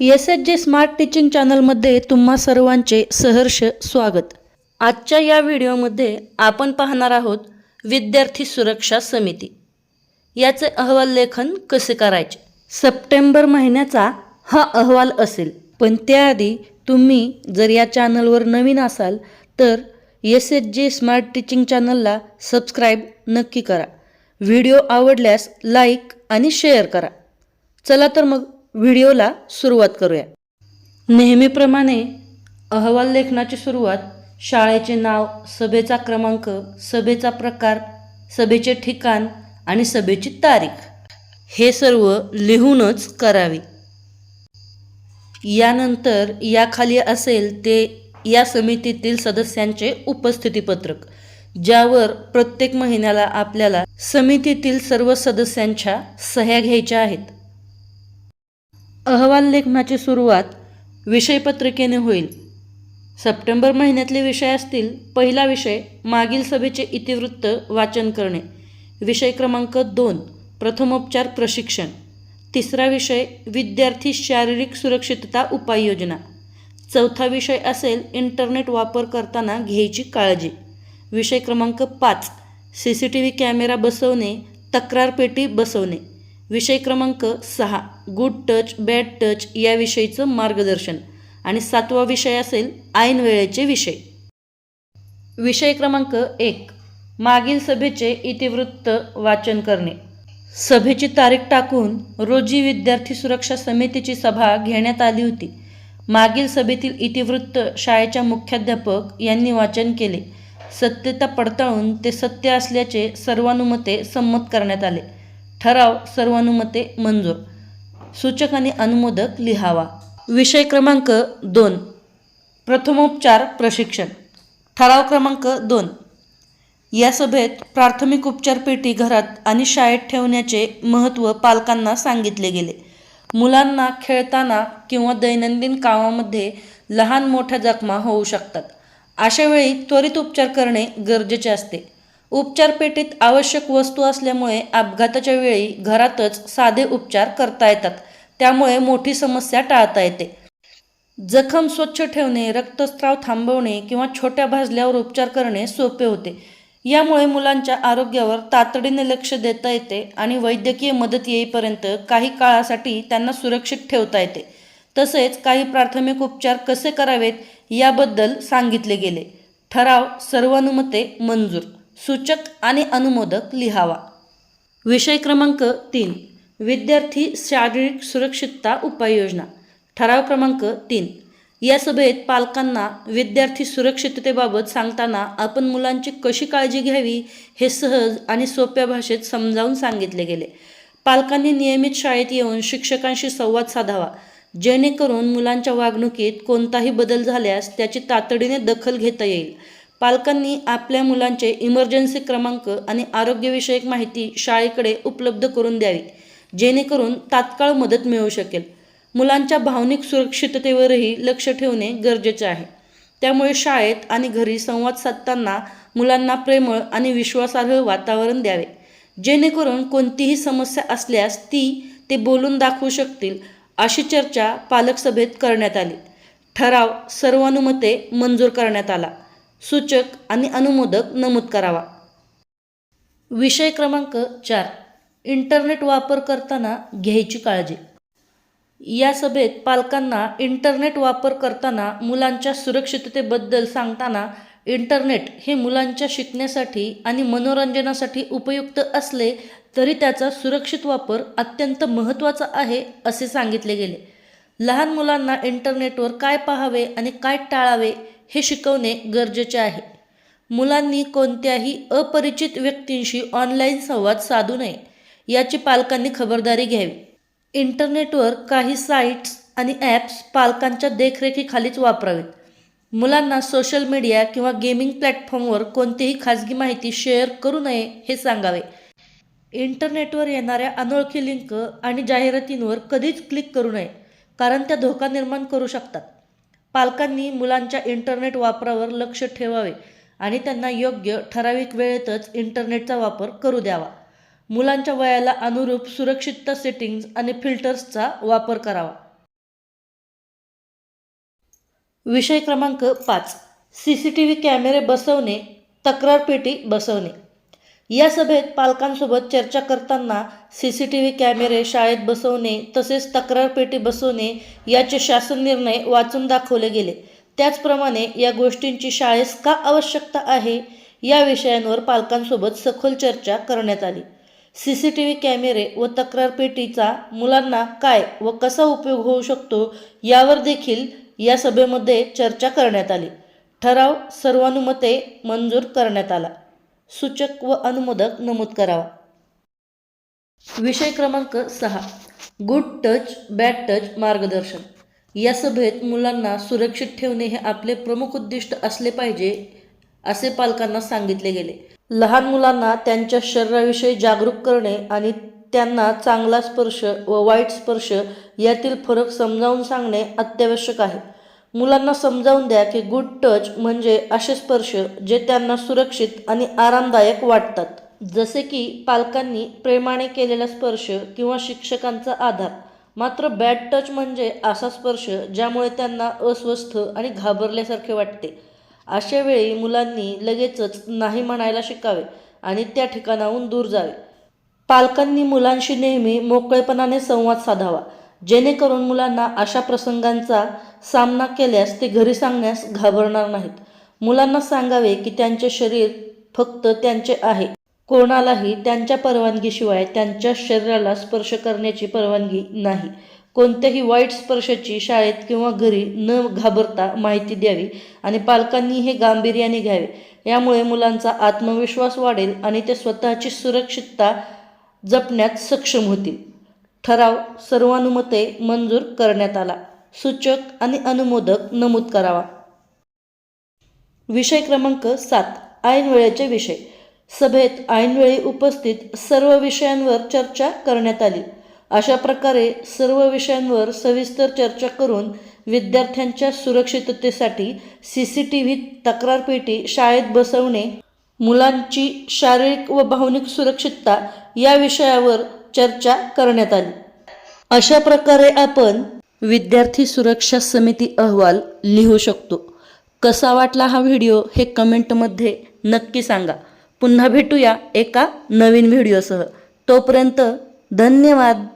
S H J smart teaching चॅनलमध्ये तुम्हा सर्वांचे सहर्ष स्वागत. आजच्या या व्हिडिओमध्ये आपण पाहणार आहोत विद्यार्थी सुरक्षा समिती. याचे अहवाल लेखन कसे करायचे? सप्टेंबर महिन्याचा हा अहवाल असेल. पण त्याआधी तुम्ही जर या चॅनलवर नवीन असाल तर S H J smart teaching चॅनलला सबस्क्राईब नक्की करा. व्हिडिओ आवडल्यास लाईक आणि शेअर करा. चला तर मग व्हिडिओला सुरुवात करूया. नेहमीप्रमाणे अहवाल लेखनाची सुरुवात शाळेचे नाव सभेचा क्रमांक सभेचा प्रकार सभेचे ठिकाण आणि सभेची तारीख हे सर्व लिहूनच करावे. यानंतर याखाली असेल ते या समितीतील सदस्यांचे उपस्थितीपत्रक ज्यावर प्रत्येक महिन्याला आपल्याला समितीतील सर्व सदस्यांच्या सह्या घ्यायच्या आहेत. अहवाल लेखनाची सुरुवात विषयपत्रिकेने होईल. सप्टेंबर महिन्यातले विषय असतील पहिला विषय मागील सभेचे इतिवृत्त वाचन करणे. विषय क्रमांक दोन प्रथमोपचार प्रशिक्षण. तिसरा विषय विद्यार्थी शारीरिक सुरक्षितता उपाययोजना. चौथा विषय असेल इंटरनेट वापर करताना घ्यायची काळजी. विषय क्रमांक पाच C C T V camera बसवणे तक्रार पेटी बसवणे. विषय क्रमांक सहा गुड टच बॅड टच याविषयीचं मार्गदर्शन. आणि सातवा विषय असेल ऐन वेळेचे विषय. विषय क्रमांक एक मागील सभेचे इतिवृत्त वाचन करणे. सभेची तारीख टाकून रोजी विद्यार्थी सुरक्षा समितीची सभा घेण्यात आली होती. मागील सभेतील इतिवृत्त शाळेच्या मुख्याध्यापक यांनी वाचन केले. सत्यता पडताळून ते सत्य असल्याचे सर्वानुमते संमत करण्यात आले. ठराव सर्वानुमते मंजूर. सूचक आणि अनुमोदक लिहावा. विषय क्रमांक दोन. प्रथमोपचार प्रशिक्षण. ठराव क्रमांक दोन. या सभेत प्राथमिक उपचार पेटी घरात आणि शाळेत ठेवण्याचे महत्त्व पालकांना सांगितले गेले. मुलांना खेळताना किंवा दैनंदिन कामामध्ये लहान मोठ्या जखमा होऊ शकतात. अशावेळी त्वरित उपचार करणे गरजेचे असते. उपचार पेटीत आवश्यक वस्तू असल्यामुळे अपघाताच्या वेळी घरातच साधे उपचार करता येतात. त्यामुळे मोठी समस्या टाळता येते. जखम स्वच्छ ठेवणे रक्तस्राव थांबवणे किंवा छोट्या भाजल्यावर उपचार करणे सोपे होते. यामुळे मुलांच्या आरोग्यावर तातडीने लक्ष देता येते आणि वैद्यकीय मदत येईपर्यंत काही काळासाठी त्यांना सुरक्षित ठेवता येते. तसेच काही प्राथमिक उपचार कसे करावेत याबद्दल सांगितले गेले. ठराव सर्वानुमते मंजूर. सूचक आणि अनुमोदक लिहावा. विषय क्रमांक तीन. विद्यार्थी शारीरिक सुरक्षितता उपाययोजना. ठराव क्रमांक तीन. या सभेत पालकांना विद्यार्थी सुरक्षिततेबाबत सांगताना आपण मुलांची कशी काळजी घ्यावी हे सहज आणि सोप्या भाषेत समजावून सांगितले गेले. पालकांनी नियमित शाळेत येऊन शिक्षकांशी संवाद साधावा. जेणेकरून मुलांच्या वागणुकीत कोणताही बदल झाल्यास त्याची तातडीने दखल घेता येईल. पालकांनी आपल्या मुलांचे इमर्जन्सी क्रमांक आणि आरोग्यविषयक माहिती शाळेकडे उपलब्ध करून द्यावी जेणेकरून तात्काळ मदत मिळू शकेल. मुलांच्या भावनिक सुरक्षिततेवरही लक्ष ठेवणे गरजेचे आहे. त्यामुळे शाळेत आणि घरी संवाद साधताना मुलांना प्रेमळ आणि विश्वासार्ह वातावरण द्यावे. जेणेकरून कोणतीही समस्या असल्यास ती ते बोलून दाखवू शकतील अशी चर्चा पालक सभेत करण्यात आली. ठराव सर्वानुमते मंजूर करण्यात आला. सूचक आणि अनुमोदक नमूद करावा. विषय क्रमांक चार. इंटरनेट वापर करताना घ्यायची काळजी. या सभेत पालकांना इंटरनेट वापर करताना मुलांच्या सुरक्षिततेबद्दल सांगताना इंटरनेट हे मुलांच्या शिकण्यासाठी आणि मनोरंजनासाठी उपयुक्त असले तरी त्याचा सुरक्षित वापर अत्यंत महत्त्वाचा आहे असे सांगितले गेले. लहान मुलांना इंटरनेटवर काय पाहावे आणि काय टाळावे हे शिकवणे गरजेचे आहे. मुलांनी कोणत्याही अपरिचित व्यक्तींशी ऑनलाईन संवाद साधू नये याची पालकांनी खबरदारी घ्यावी. इंटरनेटवर काही साईट्स आणि ॲप्स पालकांच्या देखरेखीखालीच वापरावेत. मुलांना सोशल मीडिया किंवा गेमिंग प्लॅटफॉर्मवर कोणतीही खाजगी माहिती शेअर करू नये हे सांगावे. इंटरनेटवर येणाऱ्या अनोळखी लिंक आणि जाहिरातींवर कधीच क्लिक करू नये कारण त्या धोका निर्माण करू शकतात. पालकांनी मुलांच्या इंटरनेट वापरावर लक्ष ठेवावे आणि त्यांना योग्य ठराविक वेळेतच इंटरनेटचा वापर करू द्यावा. मुलांच्या वयाला अनुरूप सुरक्षितता सेटिंग्ज आणि फिल्टर्सचा वापर करावा. विषय क्रमांक पाच. सी सी टी व्ही कॅमेरे बसवणे तक्रारपेटी बसवणे. या सभेत पालकांसोबत चर्चा करताना सी सी टी व्ही कॅमेरे शाळेत बसवणे तसेच तक्रार पेटी बसवणे याचे शासन निर्णय वाचून दाखवले गेले. त्याचप्रमाणे या गोष्टींची शाळेस का आवश्यकता आहे या विषयांवर पालकांसोबत सखोल चर्चा करण्यात आली. सी सी टी व्ही कॅमेरे व तक्रार पेटीचा मुलांना काय व कसा उपयोग होऊ शकतो यावर देखील या सभेमध्ये चर्चा करण्यात आली. ठराव सर्वानुमते मंजूर करण्यात आला. सूचक व अनुमोदक नमूद करावा. विषय क्रमांक सहा. गुड टच बॅड टच मार्गदर्शन. या सभेत मुलांना सुरक्षित ठेवणे हे आपले प्रमुख उद्दिष्ट असले पाहिजे असे पालकांना सांगितले गेले. लहान मुलांना त्यांच्या शरीराविषयी जागरूक करणे आणि त्यांना चांगला स्पर्श व वाईट स्पर्श यातील फरक समजावून सांगणे अत्यावश्यक आहे. मुलांना समजावून द्या की गुड टच म्हणजे असे स्पर्श जे त्यांना सुरक्षित आणि आरामदायक वाटतात. जसे की पालकांनी प्रेमाने केलेला स्पर्श किंवा शिक्षकांचा आधार. मात्र बॅड टच म्हणजे असा स्पर्श ज्यामुळे त्यांना अस्वस्थ आणि घाबरल्यासारखे वाटते. अशा वेळी मुलांनी लगेचच नाही म्हणायला शिकावे आणि त्या ठिकाणाहून दूर जावे. पालकांनी मुलांशी नेहमी मोकळेपणाने संवाद साधावा. जेणेकरून मुलांना अशा प्रसंगांचा सामना केल्यास ते घरी सांगण्यास घाबरणार नाहीत. मुलांना सांगावे की त्यांचे शरीर फक्त त्यांचे आहे. कोणालाही त्यांच्या परवानगीशिवाय त्यांच्या शरीराला स्पर्श करण्याची परवानगी नाही. कोणत्याही वाईट स्पर्शाची शाळेत किंवा घरी न घाबरता माहिती द्यावी आणि पालकांनी हे गांभीर्याने घ्यावे. यामुळे मुलांचा आत्मविश्वास वाढेल आणि ते स्वतःची सुरक्षितता जपण्यात सक्षम होतील. ठराव सर्वानुमते मंजूर करण्यात आला. सूचक आणि अनुमोदक नमूद करावा. विषय क्रमांक सात ऐनवेळेचे विषय. सभेत ऐनवेळी उपस्थित सर्व विषयांवर चर्चा करण्यात आली. अशा प्रकारे सर्व विषयांवर सविस्तर चर्चा करून विद्यार्थ्यांच्या सुरक्षिततेसाठी सी सी टी व्ही तक्रारपेटी शाळेत बसवणे मुलांची शारीरिक व भावनिक सुरक्षितता या विषयावर चर्चा करण्यात आली. अशा प्रकारे आपण विद्यार्थी सुरक्षा समिती अहवाल लिहू शकतो. कसा वाटला हा व्हिडिओ हे कमेंटमध्ये नक्की सांगा. पुन्हा भेटूया एका नवीन व्हिडिओसह. तोपर्यंत धन्यवाद.